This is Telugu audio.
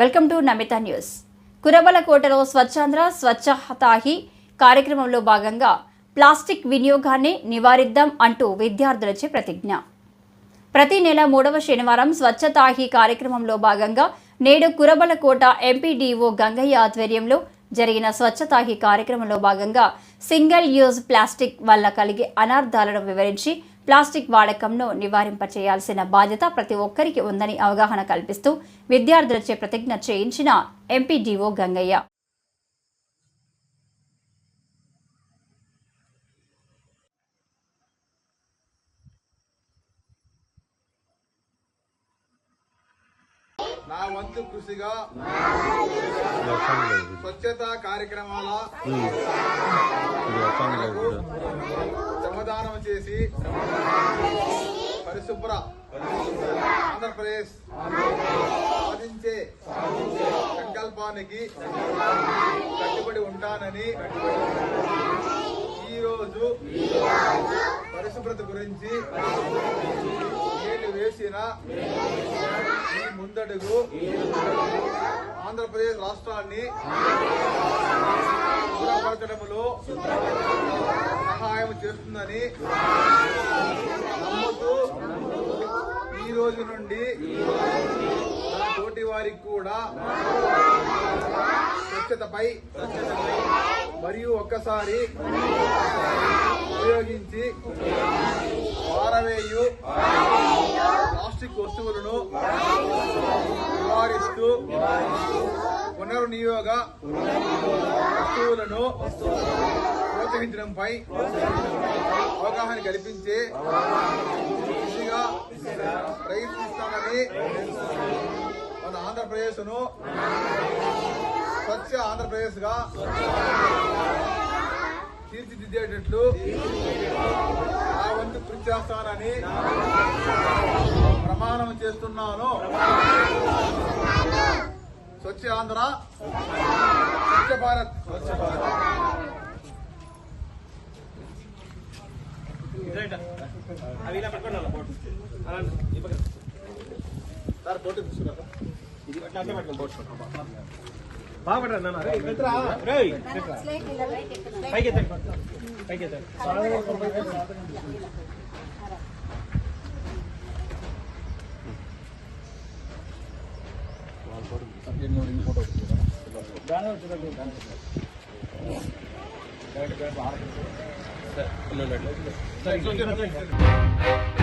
Welcome to Namitha news. కురబలకోటలో Swachhandhra స్వచ్ఛతాహి కార్యక్రమంలో భాగంగా ప్లాస్టిక్ వినియోగాన్ని నివారిద్దాం అంటూ విద్యార్థులచే ప్రతిజ్ఞ. ప్రతి నెల మూడవ శనివారం స్వచ్ఛతాహి కార్యక్రమంలో భాగంగా నేడు కురబలకోట ఎంపీడీఓ గంగయ్య ఆధ్వర్యంలో జరిగిన స్వచ్ఛతాహి కార్యక్రమంలో భాగంగా సింగిల్ యూజ్ ప్లాస్టిక్ వల్ల కలిగే అనర్థాలను వివరించి ప్లాస్టిక్ వాడకంను నివారింపచేయాల్సిన బాధ్యత ప్రతి ఒక్కరికి ఉందని అవగాహన కల్పిస్తూ విద్యార్థులచే ప్రతిజ్ఞ చేయించిన ఎంపీడీఓ గంగయ్య. నా వంతు కృషిగా స్వచ్ఛతా కార్యక్రమాల శ్రమదానం చేసి పరిశుభ్ర ఆంధ్రప్రదేశ్ సాధించే సంకల్పానికి కట్టుబడి ఉంటానని ఈరోజు పరిశుభ్రత గురించి నేను వేసిన ఈ ముందడుగు ఆంధ్రప్రదేశ్ రాష్ట్రాన్ని శుభ్రపరచడంలో సహాయం చేస్తుందని నమ్ముతూ ఈ రోజు నుండి తన తోటి వారికి కూడా స్వచ్ఛతపై మరియు ఒక్కసారి ఉపయోగించి పారవేయు ప్లాస్టిక్ వస్తువులను నివారిస్తూ పునర్వినియోగ వస్తువులను ప్రోత్సహించడంపై అవగాహన కల్పించే దిశగా ప్రయత్నిస్తానని మన ఆంధ్రప్రదేశ్ను స్వచ్ఛ ఆంధ్రప్రదేశ్గా తీర్చిదిద్దేటట్లు ఆ వంతు కృషి చేస్తానని ప్రమాణం చేస్తున్నాను. స్వచ్ఛ ఆంధ్ర స్వచ్ఛ భారత్ స్వచ్ఛ భారత్. అవి ఇలా పట్టుకోండి అలా బోట్ అలా ఈ పక్కన. సార్ ఫోటో తీసుకున్నారా ఇది అట్లా అట్లా పట్టుకోండి బోట్ బాగా పట్టరా నాన్న రేయ్, ఎత్తురా. రేయ్, ఎత్తురా. పైకి ఎత్తండి పైకి ఎత్తండి సరే, ఉండండి. ಸರ್ ಇನ್ನೊಂದು ಸರ್